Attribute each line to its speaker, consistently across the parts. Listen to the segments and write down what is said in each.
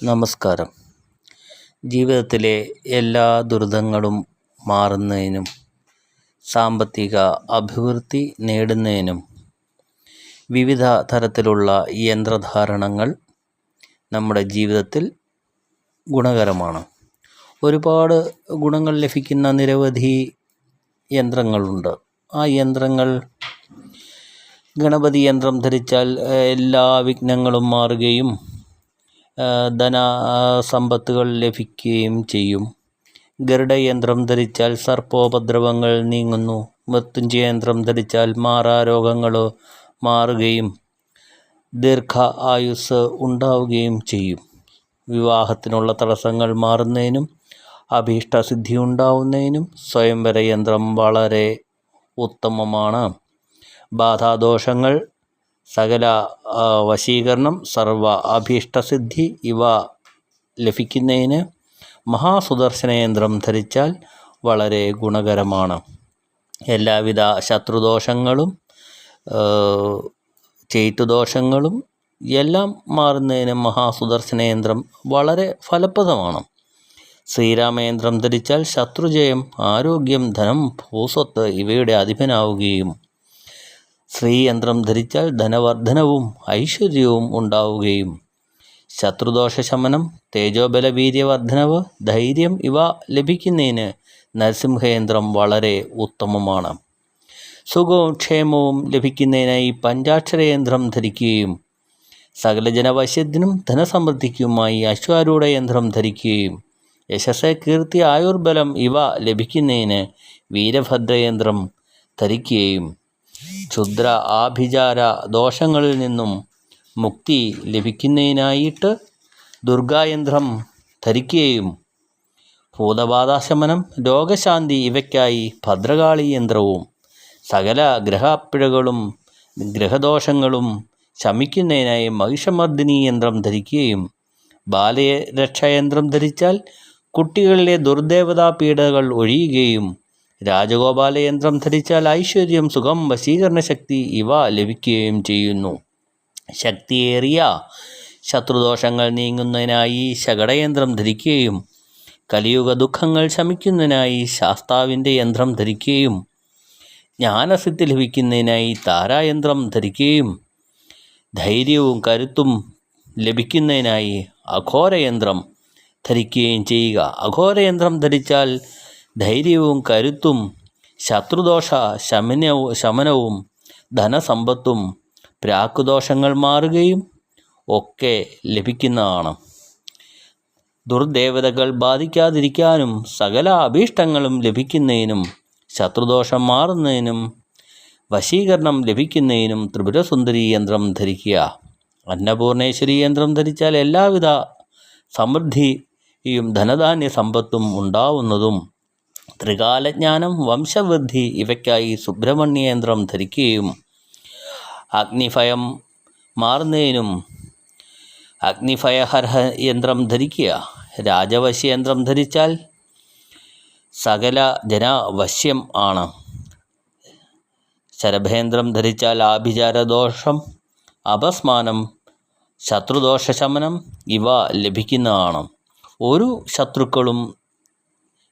Speaker 1: നമസ്കാരം. ജീവിതത്തിലെ എല്ലാ ദുരിതങ്ങളും മാറുന്നതിനും സാമ്പത്തിക അഭിവൃദ്ധി നേടുന്നതിനും വിവിധ തരത്തിലുള്ള യന്ത്രധാരണങ്ങൾ നമ്മുടെ ജീവിതത്തിൽ ഗുണകരമാണ്. ഒരുപാട് ഗുണങ്ങൾ ലഭിക്കുന്ന നിരവധി യന്ത്രങ്ങളുണ്ട്. ആ യന്ത്രങ്ങൾ ഗണപതി യന്ത്രം ധരിച്ചാൽ എല്ലാ വിഘ്നങ്ങളും മാറുകയും ധന സമ്പത്തുകൾ ലഭിക്കുകയും ചെയ്യും. ഗരുഡയന്ത്രം ധരിച്ചാൽ സർപ്പോപദ്രവങ്ങൾ നീങ്ങുന്നു. മൃത്യുഞ്ചയന്ത്രം ധരിച്ചാൽ മാറാരോഗങ്ങളോ മാറുകയും ദീർഘ ആയുസ് ഉണ്ടാവുകയും ചെയ്യും. വിവാഹത്തിനുള്ള തടസ്സങ്ങൾ മാറുന്നതിനും അഭീഷ്ടസിദ്ധി ഉണ്ടാവുന്നതിനും സ്വയംവര യന്ത്രം വളരെ ഉത്തമമാണ്. ബാധാദോഷങ്ങൾ സകല വശീകരണം സർവ അഭീഷ്ടസിദ്ധി ഇവ ലഭിക്കുന്നതിന് മഹാസുദർശനയന്ത്രം ധരിച്ചാൽ വളരെ ഗുണകരമാണ്. എല്ലാവിധ ശത്രുദോഷങ്ങളും ചെയ്ത്തുദോഷങ്ങളും എല്ലാം മാറുന്നതിന് മഹാസുദർശനയന്ത്രം വളരെ ഫലപ്രദമാണ്. ശ്രീരാമയന്ത്രം ധരിച്ചാൽ ശത്രുജയം ആരോഗ്യം ധനം ഭൂസ്വത്ത് ഇവയുടെ അധിപനാവുകയും ശ്രീയന്ത്രം ധരിച്ചാൽ ധനവർദ്ധനവും ഐശ്വര്യവും ഉണ്ടാവുകയും. ശത്രുദോഷ ശമനം തേജോബല വീര്യവർദ്ധനവ് ധൈര്യം ഇവ ലഭിക്കുന്നതിന് നരസിംഹയന്ത്രം വളരെ ഉത്തമമാണ്. സുഖവും ക്ഷേമവും ലഭിക്കുന്നതിനായി പഞ്ചാക്ഷരയന്ത്രം ധരിക്കുകയും സകല ജനവശ്യത്തിനും ധനസമൃദ്ധിക്കുമായി അശ്വാരൂഢ യന്ത്രം ധരിക്കുകയും യശസ് കീർത്തി ആയുർബലം ഇവ ലഭിക്കുന്നതിന് വീരഭദ്രയന്ത്രം ധരിക്കുകയും ക്ഷുദ്ര ആഭിചാര ദോഷങ്ങളിൽ നിന്നും മുക്തി ലഭിക്കുന്നതിനായിട്ട് ദുർഗായന്ത്രം ധരിക്കുകയും ഭൂതബാധാശമനം രോഗശാന്തി ഇവയ്ക്കായി ഭദ്രകാളി യന്ത്രവും സകല ഗ്രഹപ്പിഴകളും ഗ്രഹദോഷങ്ങളും ശമിക്കുന്നതിനായി മഹിഷമർദ്ദിനി യന്ത്രം ധരിക്കുകയും ബാലരക്ഷായന്ത്രം ധരിച്ചാൽ കുട്ടികളിലെ ദുർദേവതാ പീഡകൾ ഒഴിയുകയും രാജഗോപാല യന്ത്രം ധരിച്ചാൽ ഐശ്വര്യം സുഖം വശീകരണ ശക്തി ഇവ ലഭിക്കുകയും ചെയ്യുന്നു. ശക്തിയേറിയ ശത്രുദോഷങ്ങൾ നീങ്ങുന്നതിനായി ശകടയന്ത്രം ധരിക്കുകയും കലിയുഗ ദുഃഖങ്ങൾ ശമിക്കുന്നതിനായി ശാസ്താവിന്റെ യന്ത്രം ധരിക്കുകയും ജ്ഞാനസിദ്ധി ലഭിക്കുന്നതിനായി താരായന്ത്രം ധരിക്കുകയും ധൈര്യവും കരുത്തും ലഭിക്കുന്നതിനായി അഘോരയന്ത്രം ധരിക്കുകയും ചെയ്യുക. അഘോരയന്ത്രം ധരിച്ചാൽ ധൈര്യവും കരുത്തും ശത്രുദോഷ ശമനവും ശമനവും ധനസമ്പത്തും പ്രാക്കുദോഷങ്ങൾ മാറുകയും ഒക്കെ ലഭിക്കുന്നതാണ്. ദുർദേവതകൾ ബാധിക്കാതിരിക്കാനും സകല അഭീഷ്ടങ്ങളും ലഭിക്കുന്നതിനും ശത്രുദോഷം മാറുന്നതിനും വശീകരണം ലഭിക്കുന്നതിനും ത്രിപുരസുന്ദരി യന്ത്രം ധരിക്കുക. അന്നപൂർണേശ്വരി യന്ത്രം ധരിച്ചാൽ എല്ലാവിധ സമൃദ്ധിയും ധനധാന്യ സമ്പത്തും ഉണ്ടാവുന്നതും ത്രികാലജ്ഞാനം വംശവൃദ്ധി ഇവയ്ക്കായി സുബ്രഹ്മണ്യേന്ദ്രം ധരിക്കുകയും അഗ്നിഭയം മാറുന്നതിനും അഗ്നിഭയഹർഹ യന്ത്രം ധരിക്കുക. രാജവശ്യ യന്ത്രം ധരിച്ചാൽ സകല ജനവശ്യം ആണ്. ശരഭേന്ദ്രം ധരിച്ചാൽ ആഭിചാരദോഷം അപസ്മാനം ശത്രുദോഷശമനം ഇവ ലഭിക്കുന്നതാണ്. ഒരു ശത്രുക്കളും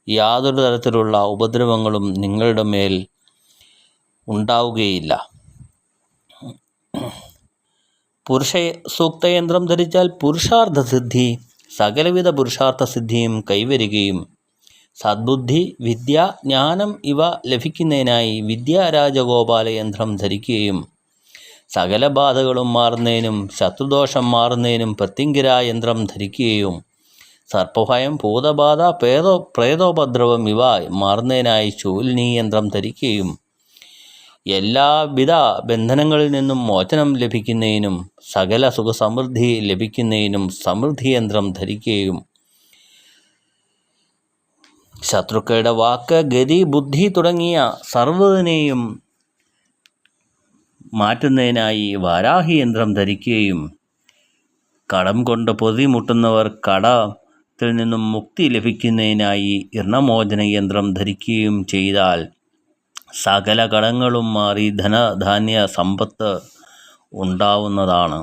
Speaker 1: യാതൊരു തരത്തിലുള്ള ഉപദ്രവങ്ങളും നിങ്ങളുടെ മേൽ ഉണ്ടാവുകയില്ല. പുരുഷ സൂക്തയന്ത്രം ധരിച്ചാൽ പുരുഷാർത്ഥ സിദ്ധി സകലവിധ പുരുഷാർത്ഥ സിദ്ധിയും കൈവരികയും സദ്ബുദ്ധി വിദ്യ ജ്ഞാനം ഇവ ലഭിക്കുന്നതിനായി വിദ്യാരാജഗോപാല യന്ത്രം ധരിക്കുകയും സകല ബാധകളും മാറുന്നതിനും ശത്രുദോഷം മാറുന്നതിനും പ്രത്യങ്കിര യന്ത്രം ധരിക്കുകയും സർപ്പഭയം ഭൂതബാധ പ്രേതോ പ്രേതോപദ്രവം ഇവ മാറുന്നതിനായി ശൂലിനി യന്ത്രം ധരിക്കുകയും എല്ലാവിധ ബന്ധനങ്ങളിൽ നിന്നും മോചനം ലഭിക്കുന്നതിനും സകല സുഖസമൃദ്ധി ലഭിക്കുന്നതിനും സമൃദ്ധിയന്ത്രം ധരിക്കുകയും ശത്രുക്കളുടെ വാക്ക് ഗതി ബുദ്ധി തുടങ്ങിയ സർവതിനെയും മാറ്റുന്നതിനായി വാരാഹി യന്ത്രം ധരിക്കുകയും കടം കൊണ്ട് പൊതിമുട്ടുന്നവർ കടത്തിൽ നിന്നും മുക്തി ലഭിക്കുന്നതിനായി ഇർണമോചന യന്ത്രം ധരിക്കുകയും ചെയ്താൽ സകല കടങ്ങളും മാറി ധനധാന്യ സമ്പത്ത് ഉണ്ടാവുന്നതാണ്.